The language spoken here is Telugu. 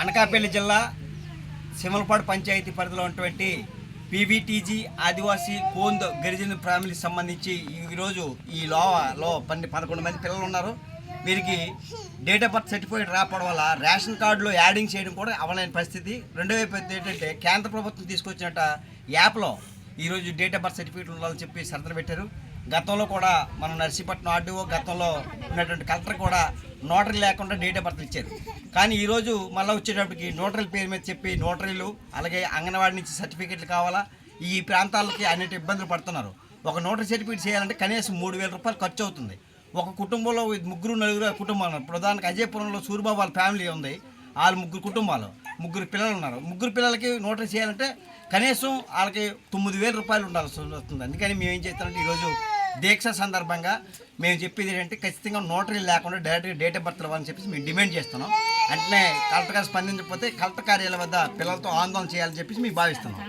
అనకాపల్లి జిల్లా సిమలపాడు పంచాయతీ పరిధిలో ఉన్నటువంటి పీవీటీజీ ఆదివాసీ కోంద్ గిరిజన ఫ్యామిలీకి సంబంధించి ఈరోజు ఈ లోలో పన్నె పదకొండు మంది పిల్లలు ఉన్నారు. వీరికి డేట్ ఆఫ్ బర్త్ సర్టిఫికేట్ రాకపోవడం వల్ల రేషన్ కార్డులో యాడింగ్ చేయడం కూడా అవలేని పరిస్థితి. రెండో వైపు ఏంటంటే కేంద్ర ప్రభుత్వం తీసుకొచ్చినట్ట యాప్లో ఈరోజు డేట్ ఆఫ్ బర్త్ సర్టిఫికేట్ ఉండాలని చెప్పి సరదా పెట్టారు. గతంలో కూడా మన నర్సీపట్నం ఆర్డీఓ గతంలో ఉన్నటువంటి కలెక్టర్ కూడా నోటరీ లేకుండా డేట్ ఆఫ్ బర్త్ ఇచ్చారు. కానీ ఈరోజు మళ్ళీ వచ్చేటప్పటికి నోటరీల పేరు మీద చెప్పి నోటరీలు అలాగే అంగన్వాడీ నుంచి సర్టిఫికెట్లు కావాలా ఈ ప్రాంతాలకి అనేక ఇబ్బందులు పడుతున్నారు. ఒక నోటరీ సర్టిఫికేట్ చేయాలంటే కనీసం మూడు వేల రూపాయలు ఖర్చు అవుతుంది. ఒక కుటుంబంలో ముగ్గురు నలుగురు కుటుంబాలు ప్రధానంగా అజయపురంలో సూర్యబాబు వాళ్ళ ఫ్యామిలీ ఉంది. వాళ్ళు ముగ్గురు కుటుంబాలు. ముగ్గురు పిల్లలు ఉన్నారు. ముగ్గురు పిల్లలకి నోటరీ చేయాలంటే కనీసం వాళ్ళకి తొమ్మిది వేల రూపాయలు ఉండాల్సి వస్తుంది. అందుకని మేము ఏం చేస్తామంటే ఈరోజు దీక్ష సందర్భంగా మేము చెప్పేది ఏంటంటే ఖచ్చితంగా నోటరీ లేకుండా డైరెక్ట్గా డేట్ ఆఫ్ బర్త్ ఇవ్వాలని చెప్పేసి మేము డిమాండ్ చేస్తున్నాం. వెంటనే కలెక్టర్ గారు స్పందించకపోతే కలెక్టర్ కార్యాలయం వద్ద పిల్లలతో ఆందోళన చేయాలని చెప్పేసి మేము భావిస్తున్నాం.